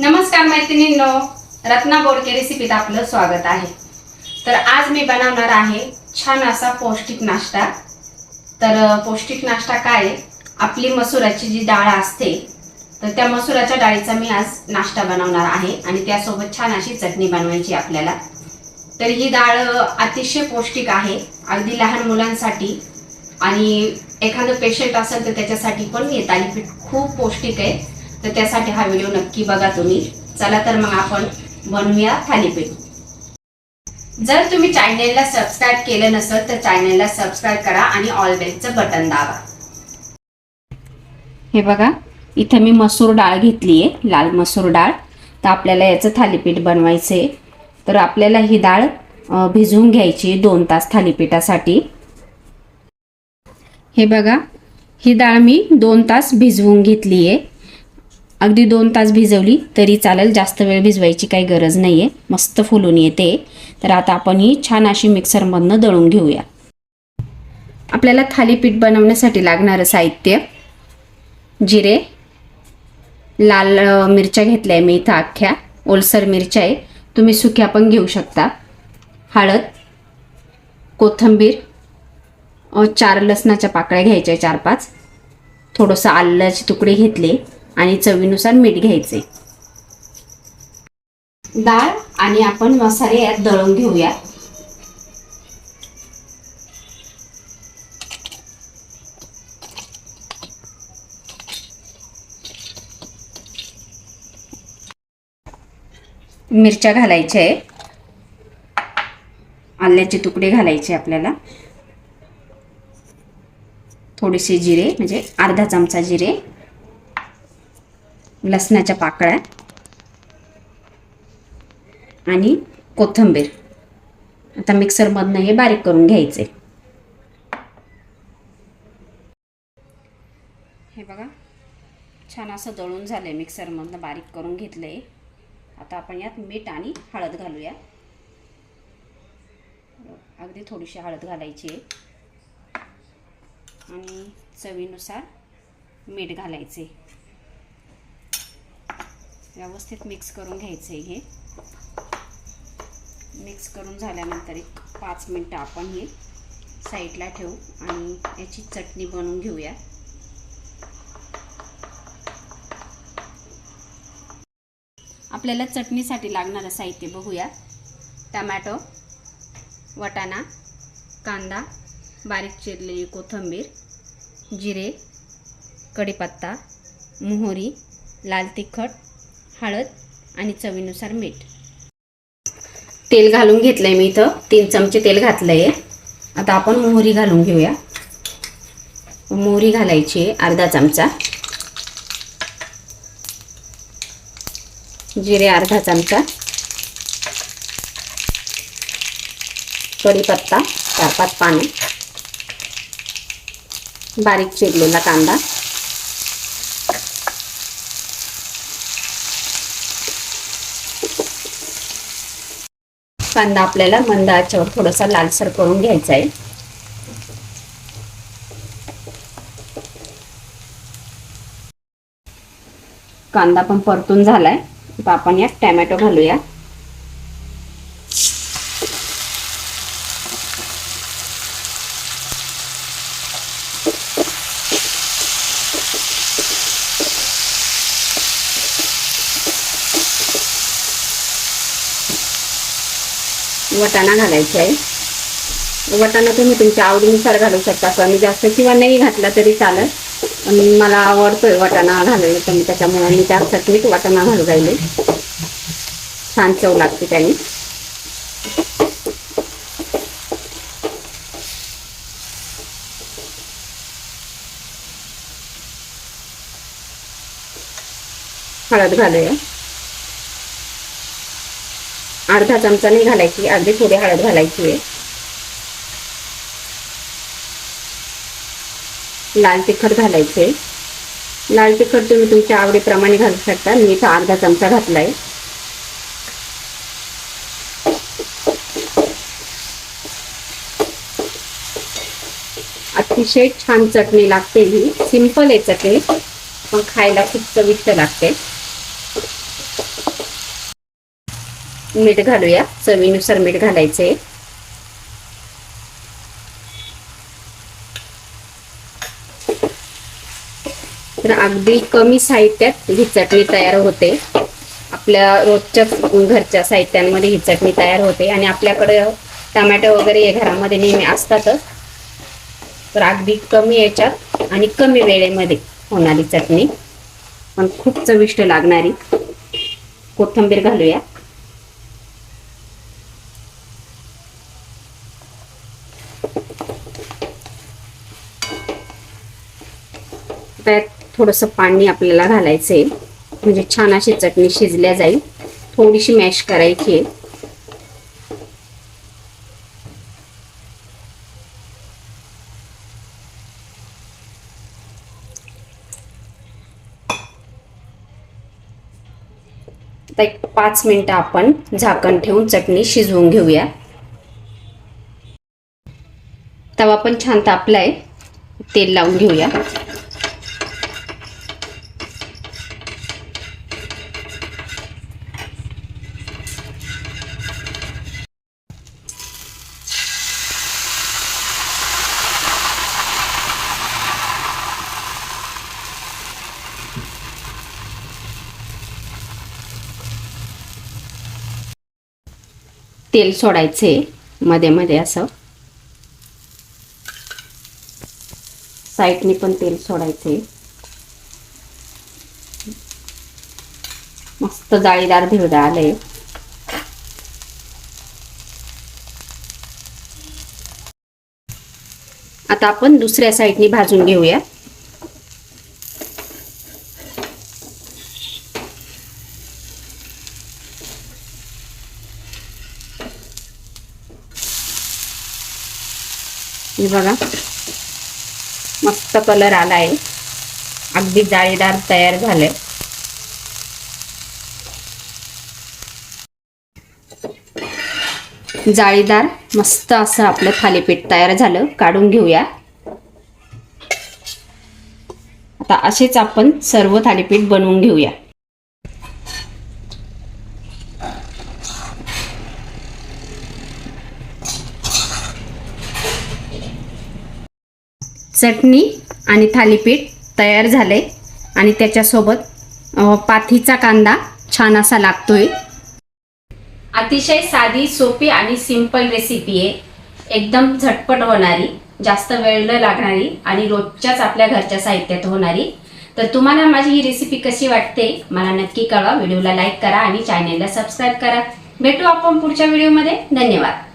नमस्कार मैत्रिणींनो रत्ना बोडके रेसिपीत आपलं स्वागत आहे. तर आज मी बनवणार आहे छान असा पौष्टिक नाश्ता. तर पौष्टिक नाश्ता काय आहे? आपली मसुराची जी डाळ असते तर त्या मसुराच्या डाळीचा मी आज नाश्ता बनवणार आहे आणि त्यासोबत छान अशी चटणी बनवायची आपल्याला. तर ही डाळ अतिशय पौष्टिक आहे अगदी लहान मुलांसाठी आणि एखादं पेशंट असेल तर त्याच्यासाठी पण हे थालीपीठ खूप पौष्टिक आहे. तर त्यासाठी हा व्हिडिओ नक्की बघा तुम्ही. चला तर मग आपण बनवूया थालीपीठ. जर तुम्ही चॅनेलला सबस्क्राईब केलं नसेल तर चॅनेलला सबस्क्राईब करा आणि ऑल बेलचं बटन दाबा. हे बघा इथं मी मसूर डाळ घेतली आहे लाल मसूर डाळ. तर आपल्याला याचं थालीपीठ बनवायचं आहे. तर आपल्याला ही डाळ भिजवून घ्यायची दोन तास थालीपीठासाठी. हे बघा ही डाळ मी दोन तास भिजवून घेतली आहे. अगदी दोन तास भिजवली तरी चालेल जास्त वेळ भिजवायची काही गरज नाही आहे मस्त फुलून येते. तर आता आपण ही छान अशी मिक्सरमधनं दळून घेऊया. आपल्याला थालीपीठ बनवण्यासाठी लागणारं साहित्य जिरे लाल मिरच्या घेतल्या आहे मी इथं अख्ख्या ओलसर मिरच्या आहे. तुम्ही सुक्या पण घेऊ शकता. हळद कोथिंबीर चार लसणाच्या पाकळ्या घ्यायच्या चार पाच थोडंसं आल्याचे तुकडे घेतले. आणि चवीनुसार मीठ घ्यायचे. डाळ आणि आपण मसाले यात दळून घेऊया. मिरच्या घालायच्या आहे आल्याचे तुकडे घालायचे आपल्याला. थोडेसे जिरे म्हणजे अर्धा चमचा जिरे. लसणाच्या पाकळ्या आणि कोथिंबीर. आता मिक्सरमधनं हे बारीक करून घ्यायचे. हे बघा छान असं दळून झालंय मिक्सरमधनं बारीक करून घेतलंय. आता आपण यात मीठ आणि हळद घालूया. अगदी थोडीशी हळद घालायची आहे. आणि चवीनुसार मीठ घालायचे. व्यवस्थित मिक्स करून घ्यायचं आहे हे. मिक्स करून झाल्यानंतर एक पाच मिनटं आपण हे साईडला ठेवू आणि याची चटणी बनवून घेऊया. आपल्याला चटणीसाठी लागणारं साहित्य बघूया. टमॅटो वटाणा कांदा बारीक चिरलेली कोथिंबीर जिरे कढीपत्ता मोहरी लाल तिखट हळद आणि चवीनुसार मीठ. तेल घालून घेतलंय मी इथं. तीन चमचे तेल घातलंय. आता आपण मोहरी घालून घेऊया. मोहरी घालायची आहे अर्धा चमचा. जिरे अर्धा चमचा. कढीपत्ता चार पाच पाने. बारीक चिरलेला कांदा. कांदा आपल्याला मंद आचेवर थोडासा लालसर करून घ्यायचा आहे. कांदा पण परतून झालाय. आता आपण यात टॅमॅटो घालूया. वटाणा घालायचा आहे. वटाणा तुम्ही तुमच्या आवडीनुसार घालू शकता. कमी जास्त किंवा नाही घातला तरी चालेल. पण मला आवडतोय वटाणा घालायला तर त्याच्यामुळे मी त्या चटणीत वटाणा घालू राहिले. छान चव लागते त्याने. हळद घालूया. अर्धा चमचा नाही घालायची अर्धी थोडी हळद घालायची आहे. लाल तिखट घालायचे. लाल तिखट तुम्ही तुमच्या आवडीप्रमाणे घालू शकता. मी इथं अर्धा चमचा घातलाय. अतिशय छान चटणी लागते ही. सिंपल आहे चटणी पण खायला खूप चविष्ट लागते. मीठ घालूया. चवीनुसार मीठ घालायचंय तर अगदी कमी साहित्यात ही चटणी तयार होते. आपल्या रोजच्या घरच्या साहित्यांमध्ये ही चटणी तयार होते आणि आपल्याकडे टमॅटो वगैरे हे घरामध्ये नेहमी असतातच. तर अगदी कमी याच्यात आणि कमी वेळेमध्ये होणारी चटणी. पण खूप चविष्ट लागणारी. कोथिंबीर घालूया. त्यात थोडंसं पाणी आपल्याला घालायचं आहे म्हणजे छान अशी चटणी शिजल्या जाईल. थोडीशी मॅश करायची आहे. एक पाच मिनिटं आपण झाकण ठेवून चटणी शिजवून घेऊया. तवा पण छान तापलाय. तेल लावून घेऊया. तेल सोडायचे मध्ये मध्ये असं. साईडने पण तेल सोडायचे. मस्त जाळीदार धिरडा आले. आता आपण दुसऱ्या साईडने भाजून घेऊया. हे बघा. मस्त कलर आलाय. अगदी जाळीदार तयार झाले जाळीदार मस्त असं आपलं थालीपीठ तयार झालं. काढून घेऊया. आता असेच आपण सर्व थालीपीठ बनवून घेऊया. चटणी आणि थालीपीठ तयार झाले आणि त्याच्यासोबत पाथीचा कांदा छान असा लागतोय. अतिशय साधी सोपी आणि सिंपल रेसिपी आहे. एकदम झटपट होणारी जास्त वेळ न लागणारी आणि रोजच्याच आपल्या घरच्या साहित्यात होणारी. तर तुम्हाला माझी ही रेसिपी कशी वाटते मला नक्की कळवा. व्हिडिओला लाईक करा आणि चॅनेलला सबस्क्राईब करा. भेटू आपण पुढच्या व्हिडिओमध्ये धन्यवाद.